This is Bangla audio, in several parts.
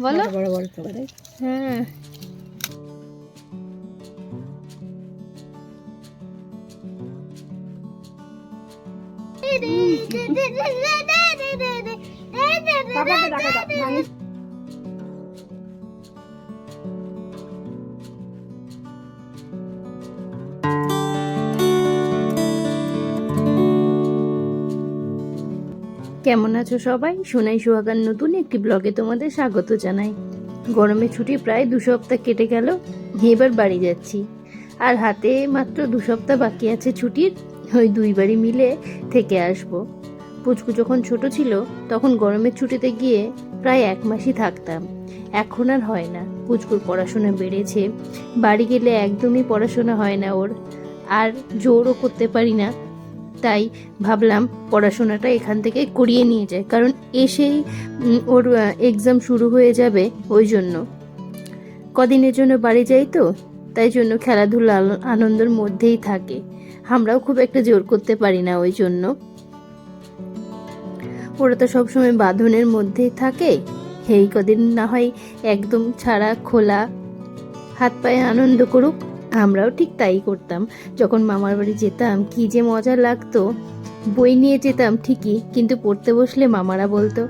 বলো? বড় বড় করে হ্যাঁ। বাবাকে ডাকা কেমন আছো সবাই? সোনাই সোহাগার নতুন একটি ব্লগে তোমাদের স্বাগত জানাই। গরমের ছুটি প্রায় দু সপ্তাহ কেটে গেল, এবার বাড়ি যাচ্ছি। আর হাতে মাত্র দু সপ্তাহ বাকি আছে ছুটির, ওই দুই বাড়ি মিলে থেকে আসব। পুচকু যখন ছোট ছিল, তখন গরমের ছুটিতে গিয়ে প্রায় এক মাসই থাকতাম। এখন আর হয় না, পুচকুর পড়াশোনা বেড়েছে। বাড়ি গেলে একদমই পড়াশোনা হয় না ওর। আর জোরও করতে পারি না। তাই ভাবলাম পড়াশোনাটা এখান থেকে করিয়ে নিয়ে যায় কারণ এসেই ওর এক্সাম শুরু হয়ে যাবে ওই জন্য। কদিনের জন্য বাড়ি যাই তো, তাই জন্য খেলাধুলা আনন্দের মধ্যেই থাকে। আমরাও খুব একটা জোর করতে পারি না ওই জন্য। ওরা তো সবসময় বাঁধনের মধ্যেই থাকে। এই কদিন না হয় একদম ছাড়া, খোলা, হাত পায়ে আনন্দ করুক। আমরাও ঠিক তাই করতাম। যখন মামার বাড়ি যেতাম, কি যে মজা লাগতো। বই নিয়ে যেতাম ঠিকই, কিন্তু পড়তে বসলে মামারা বলতো,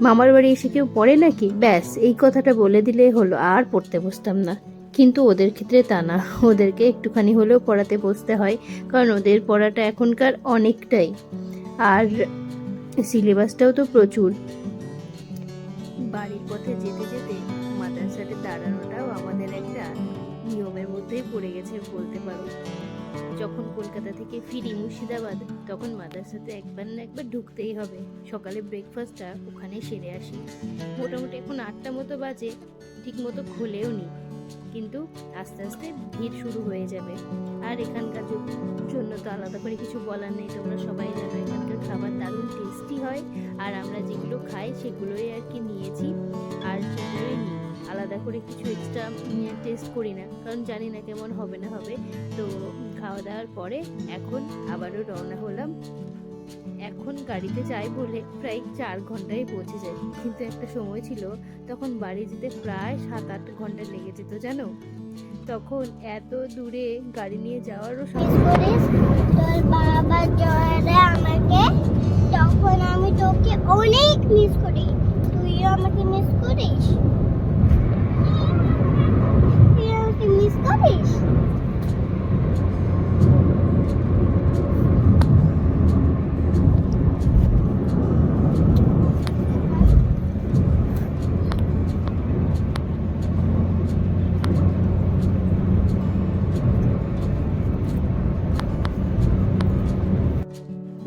মামার বাড়ি এসে কেউ পড়ে নাকি? ব্যাস, এই কথাটা বলে দিলে হলো, আর পড়তে বসতাম না। কিন্তু ওদের ক্ষেত্রে তা না, ওদেরকে একটুখানি হলেও পড়াতে বসতে হয়, কারণ ওদের পড়াটা এখনকার অনেকটাই। আর সিলেবাসটাও তো প্রচুর। বাড়ির পথে যেতে যেতে মধ্যেই পড়ে গেছে বলতে পারো। যখন কলকাতা থেকে ফিরি মুর্শিদাবাদ, তখন মাদ্রাসাতে একবার না একবার ঢুকতেই হবে। সকালে ব্রেকফাস্টটা ওখানে সেরে আসি। মোটামুটি এখন আটটা মতো বাজে ঠিক মতো খোলেও নি। কিন্তু আস্তে আস্তে ভিড় শুরু হয়ে যাবে। আর এখানকার জন্য তো আলাদা করে কিছু বলার নেই, তোমরা সবাই জানো এখানকার খাবার দারুণ টেস্টি হয়। আর আমরা যেগুলো খাই সেগুলোই আর কি নিয়েছি। আলাদা করে কিছু এক্সট্রা টেস্ট করি না, কারণ জানি না কেমন হবে না হবে। তো খাওয়া দাওয়ার পরে এখন আবারও রওনা হলাম। এখন গাড়িতে যাই বলে প্রায় চার ঘন্টায় পৌঁছে যাই। কিন্তু একটা সময় ছিল, তখন বাড়ি যেতে প্রায় সাত আট ঘণ্টা লেগে যেত, জানো? তখন এত দূরে গাড়ি নিয়ে যাওয়ারও আমাকে, তখন আমি তোকে অনেক মিস করি। তুইও আমাকে মিস করিস তুই করিস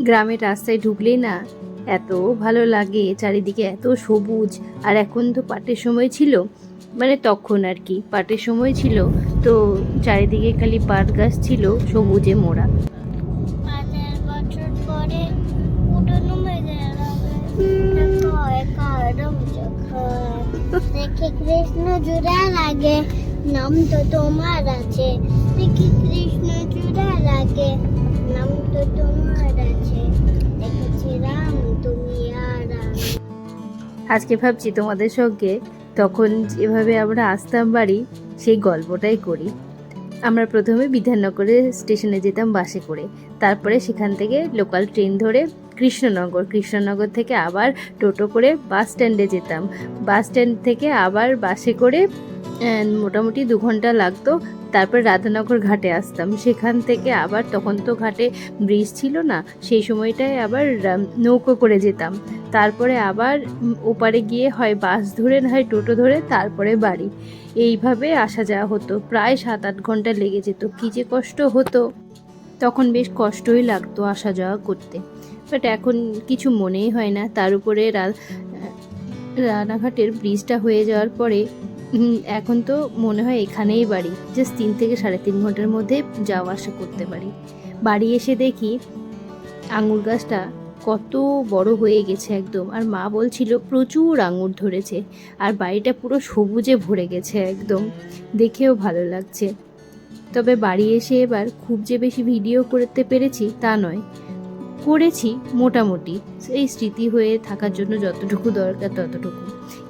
গ্রামের রাস্তায় ঢুকলেই না, এত ভালো লাগে, চারিদিকে এত সবুজ, আর এখন তো পাটের সময় ছিল মানে তখন আর কি পাটের সময় ছিল তো চারিদিকে খালি পাট গাছ ছিল সবুজে মোড়া। দেখো দেখে কৃষ্ণ জুড়া লাগে নাম তো তোমার আছে। দেখি কৃষ্ণ জুড়া লাগে নাম তো তোমার আছে। দেখেছি রাম তুমি আর আজকে ভাবছি তোমাদের সঙ্গে তখন যেভাবে আমরা আসতাম বাড়ি, সেই গল্পটাই করি। আমরা প্রথমে বিধাননগরে স্টেশনে যেতাম বাসে করে। তারপরে সেখান থেকে লোকাল ট্রেন ধরে কৃষ্ণনগর। কৃষ্ণনগর থেকে আবার টোটো করে বাস স্ট্যান্ডে যেতাম। বাস স্ট্যান্ড থেকে আবার বাসে করে মোটামুটি দু ঘণ্টা লাগতো। তারপর রাধানগর ঘাটে আসতাম। সেখান থেকে আবার তখন তো ঘাটে ব্রিজ ছিল না, সেই সময়টায় আবার নৌকো করে যেতাম। তারপরে আবার ওপারে গিয়ে হয় বাস ধরে, না হয় টোটো ধরে, তারপরে বাড়ি। এইভাবে আসা যাওয়া হতো। প্রায় সাত আট ঘণ্টা লেগে যেত। কী যে কষ্ট হতো। তখন বেশ কষ্টই লাগতো আসা যাওয়া করতে। বাট এখন কিছু মনেই হয় না। তার উপরে রানাঘাটের ব্রিজটা হয়ে যাওয়ার পরে এখন তো মনে হয় এখানেই বাড়ি। জাস্ট তিন থেকে সাড়ে তিন ঘণ্টার মধ্যে যাওয়া আসা করতে পারি। বাড়ি এসে দেখি আঙুর গাছটা কত বড় হয়ে গেছে একদম। আর মা বলছিল, প্রচুর আঙুর ধরেছে। আর বাড়িটা পুরো সবুজে ভরে গেছে একদম। দেখেও ভালো লাগছে। তবে বাড়ি এসে এবার খুব যে বেশি ভিডিও করতে পেরেছি তা নয়। করেছি মোটামুটি, এই স্মৃতি হয়ে থাকার জন্য যতটুকু দরকার ততটুকু।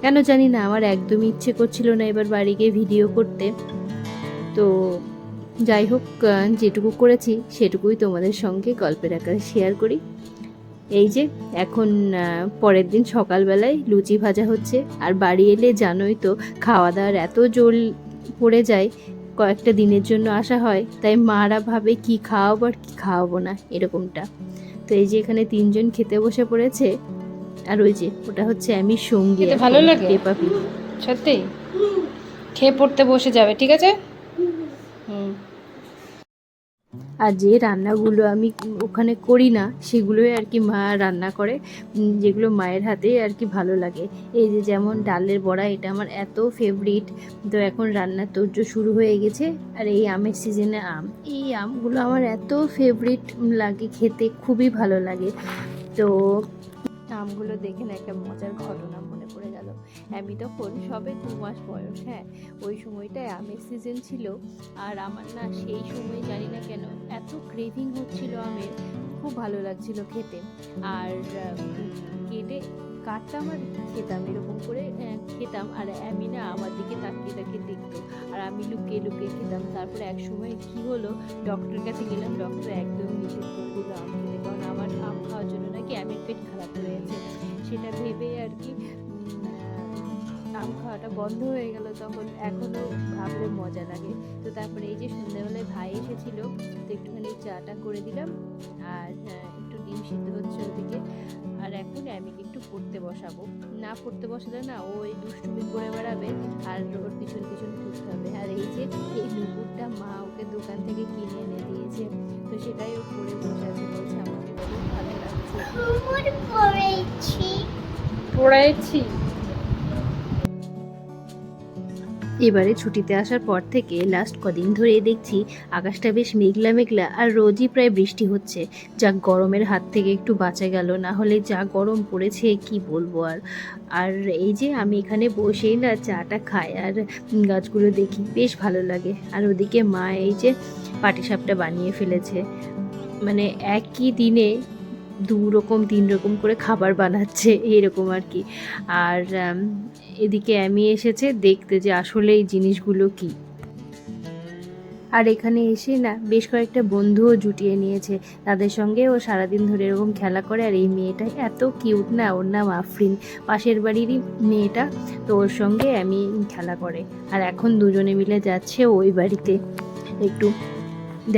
কেন জানি না, আমার একদমই ইচ্ছে করছিল না এবার বাড়ি গিয়ে ভিডিও করতে। তো যাই হোক যেটুকু করেছি সেটুকুই তোমাদের সঙ্গে গল্পের আকারে শেয়ার করি। এই যে, এখন পরের দিন সকালবেলায় লুচি ভাজা হচ্ছে। আর বাড়ি এলে জানোই তো খাওয়া দাওয়ার এত জোল পড়ে যায়, কয়েকটা দিনের জন্য আসা হয়। তাই মারা ভাবে কি খাওয়াবো আর কি খাওয়াবো না, এরকমটা। তো এই যে এখানে তিনজন খেতে বসে পড়েছে। আর ওই যে ওটা হচ্ছে আমি সঙ্গী ভালো লাগে? সত্যি? খেয়ে পড়তে বসে যাবে ঠিক আছে? আর যে রান্নাগুলো আমি ওখানে করি না, সেগুলোই আর কি মা রান্না করে যেগুলো মায়ের হাতে আর কি ভালো লাগে। এই যে যেমন ডালের বড়া, এটা আমার এত ফেভারিট তো এখন রান্নার তোর্য শুরু হয়ে গেছে। আর এই আমের সিজনে আম, এই আমগুলো আমার এত ফেভারিট লাগে, খেতে খুবই ভালো লাগে। তো আমগুলো দেখে না একটা মজার ঘটনা মনে পড়ে গেল। আমি তখন সবে দু মাস বয়স হ্যাঁ। ওই সময়টায় আমের সিজন ছিল আর আমার না সেই সময় জানি না কেন এত ক্রেভিং হচ্ছিল আমের খুব ভালো লাগছিল খেতে। আর কেটে কাটতাম আর খেতাম এরকম করে আহ, খেতাম। আর আমি না আমার দিকে তাকিয়ে তাকিয়ে দেখতো আর আমি লুকিয়ে লুকিয়ে খেতাম। তারপরে এক সময় কী হলো ডক্টরের কাছে গেলাম ডক্টর একদম নিষেধ করে দিল আম আমার আম খাওয়ার জন্য নাকি আমের পেট খারাপ হয়েছে, সেটা ভেবে আর কি আম খাওয়াটা বন্ধ হয়ে গেল তখন এখনও ভাবলে মজা লাগে। তো তারপরে এই যে সন্ধ্যাবেলায় ভাই এসেছিল, তো একটুখানি চাটা করে দিলাম, আর একটু ডিম সিদ্ধ হচ্ছে ওদিকে, আর এখন আমি একটু পড়তে বসাবো। না পড়তে বসালে না, ও ওই দুষ্টুমি করে বেড়াবে, আর ওর পিছন পিছন খুঁজতে হবে। আর এই যে এই নুপুরটা মা ওকে দোকান থেকে কিনে এনে দিয়েছে। তো সেটাই ও পরে বসে আছে বলছে আমাকে খুব ভালো লাগছে? পড়েছি। এবারে ছুটিতে আসার পর থেকে লাস্ট কদিন ধরে দেখছি আকাশটা বেশ মেঘলা মেঘলা আর রোজই প্রায় বৃষ্টি হচ্ছে। যা গরমের হাত থেকে একটু বাঁচা গেল, না হলে যা গরম পড়েছে কি বলব আর। আর এই যে আমি এখানে বসেই না চাটা খাই আর গাছগুলো দেখি, বেশ ভালো লাগে। আর ওদিকে মা এই যে পাটিসাপটা বানিয়ে ফেলেছে। মানে একই দিনে দু রকম তিন রকম করে খাবার বানাচ্ছে, এরকম আর কি। আর এদিকে আমি এসেছে দেখতে যে আসলে এই জিনিসগুলো কি। আর এখানে এসে না বেশ কয়েকটা বন্ধুও জুটিয়ে নিয়েছে। তাদের সঙ্গে ও সারাদিন ধরে এরকম খেলা করে আর এই মেয়েটা এত কিউট না, ওর নাম আফরিন। পাশের বাড়িরই মেয়েটা তো ওর সঙ্গে আমি খেলা করে। আর এখন দুজনে মিলে যাচ্ছে ওই বাড়িতে। একটু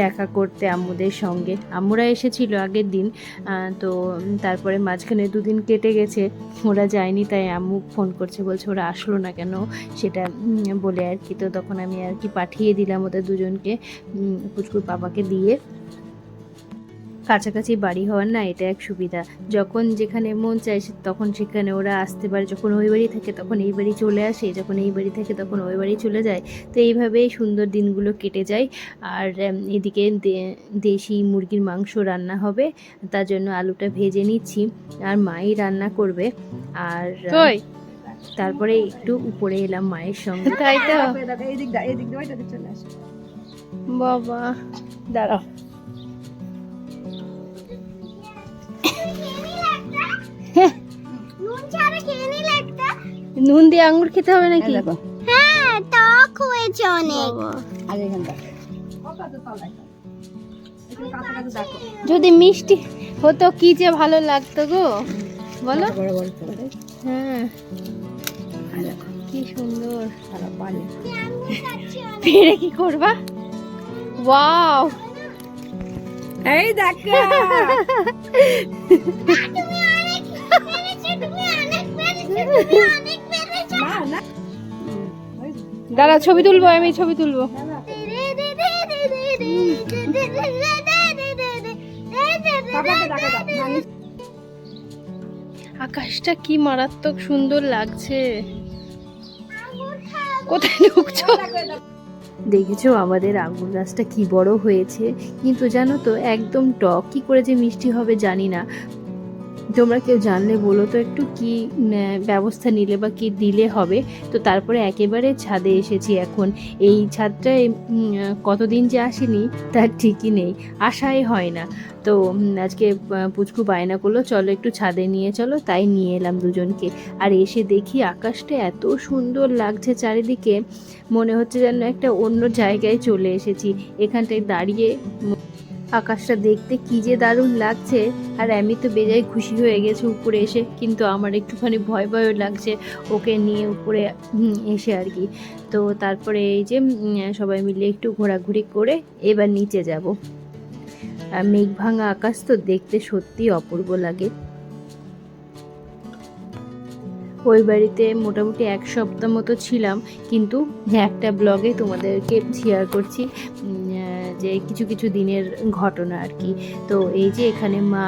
দেখা করতে আম্মুদের সঙ্গে। আম্মুরা এসেছিল আগের দিন তো তারপরে মাঝখানে দুদিন কেটে গেছে, ওরা যায়নি, তাই আম্মু ফোন করছে, বলছে ওরা আসলো না কেন সেটা বলে আর কি। তো তখন আমি আর কি পাঠিয়ে দিলাম ওদের দুজনকে পুচকুর বাবাকে দিয়ে। কাছাকাছি বাড়ি হওয়ার না এটা এক সুবিধা। যখন যেখানে মন চায় সে- তখন সেখানে ওরা আসতে পারে। যখন ওই বাড়ি থাকে তখন এই বাড়ি চলে আসে। যখন এই বাড়ি থাকে তখন ওই বাড়ি চলে যায়। তো এইভাবেই সুন্দর দিনগুলো কেটে যায়। আর এদিকে দে- দেশি মুরগির মাংস রান্না হবে। তার জন্য আলুটা ভেজে নিচ্ছি। আর মাই রান্না করবে। আর তারপরে একটু উপরে এলাম মায়ের সঙ্গে। তাই তো? বাবা দাঁড়াও। নুন দিয়ে আঙুর খেতে হবে নাকি? হ্যাঁ টক হয়েছে অনেক। আর এখানটা যদি মিষ্টি হতো কি যে ভালো লাগতো গো। বলো। হ্যাঁ। কি সুন্দর। পেরে কি করবা? ওয়াও। এই দেখো। তুমি অনেক পেরেছ তুমি অনেক দাঁড়া ছবি তুলবো আমি ছবি তুলবো। আকাশটা কি মারাত্মক সুন্দর লাগছে। কোথায় ঢুকছো? দেখেছ আমাদের আঙুর গাছটা কি বড় হয়েছে? কিন্তু জানো তো একদম টক। কি করে যে মিষ্টি হবে জানি না। তোমরা কেউ জানলে বলো তো একটু কি ব্যবস্থা নিলে বা কি দিলে হবে? তো তারপরে একেবারে ছাদে এসেছি এখন। এই ছাদটায় কতদিন যে আসেনি, তার ঠিকই নেই। আশাই হয় না। তো আজকে পুচকু বায়না করল, চলো একটু ছাদে নিয়ে চলো, তাই নিয়ে এলাম দুজনকে। আর এসে দেখি আকাশটা এত সুন্দর লাগছে চারিদিকে, মনে হচ্ছে যেন একটা অন্য জায়গায় চলে এসেছি। এখানটায় দাঁড়িয়ে আকাশটা দেখতে কি যে দারুণ লাগছে। আর আমি তো বেজায় খুশি হয়ে গেছে উপরে এসে, কিন্তু আমার একটুখানি ভয় ভয়ও লাগছে ওকে নিয়ে উপরে এসে আর কি। তো তারপরে এই যে সবাই মিলে একটু ঘোরাঘুরি করে এবার নিচে যাব। মেঘ ভাঙা আকাশ তো দেখতে সত্যি অপূর্ব লাগে। ওই বাড়িতে মোটামুটি এক সপ্তাহ মতো ছিলাম, কিন্তু একটা ব্লগে তোমাদেরকে শেয়ার করছি যে কিছু কিছু দিনের ঘটনা আর কি। তো এই যে এখানে মা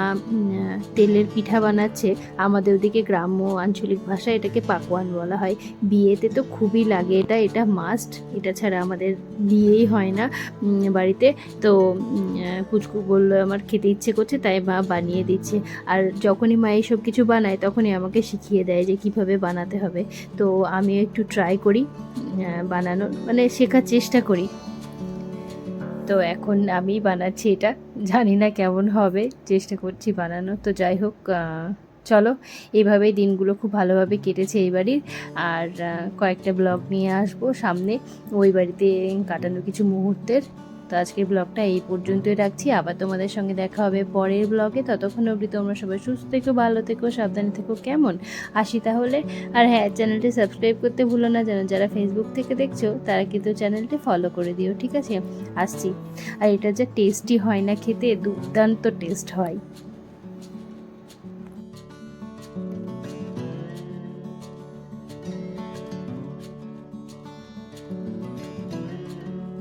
তেলের পিঠা বানাচ্ছে, আমাদের ওদিকে গ্রাম্য আঞ্চলিক ভাষায় এটাকে পাকোয়ান বলা হয়। বিয়েতে তো খুবই লাগে, এটা এটা মাস্ট এটা ছাড়া আমাদের বিয়েই হয় না বাড়িতে। তো পুচকু বলল, আমার খেতে ইচ্ছে করছে, তাই মা বানিয়ে দিচ্ছে। আর যখনই মা এইসব কিছু বানায়, তখনই আমাকে শিখিয়ে দেয় যে কীভাবে বানাতে হবে। তো আমি একটু ট্রাই করি বানানোর মানে শেখার চেষ্টা করি। তো এখন আমি বানাচ্ছি এটা। জানি না কেমন হবে, চেষ্টা করছি বানানো তো যাই হোক চলো এইভাবেই দিনগুলো খুব ভালোভাবে কেটেছে এই বাড়ির। আর কয়েকটা ব্লগ নিয়ে আসব সামনে। ওই বাড়িতে কাটানো কিছু মুহূর্তের। তো আজকের ব্লগটা এই পর্যন্তই রাখছি। আবার তোমাদের সঙ্গে দেখা হবে পরের ব্লগে ততক্ষণ অবধি তোমরা সবাই সুস্থ থেকো, ভালো থেকো, সাবধানে থেকো, কেমন? আসি তাহলে। আর হ্যাঁ চ্যানেলটি সাবস্ক্রাইব করতে ভুলো না যেন যারা ফেসবুক থেকে দেখছ, তারা কিন্তু চ্যানেলটি ফলো করে দিও, ঠিক আছে? আসছি। আর এটা যা টেস্টি হয় না খেতে, দুর্দান্ত টেস্ট হয়।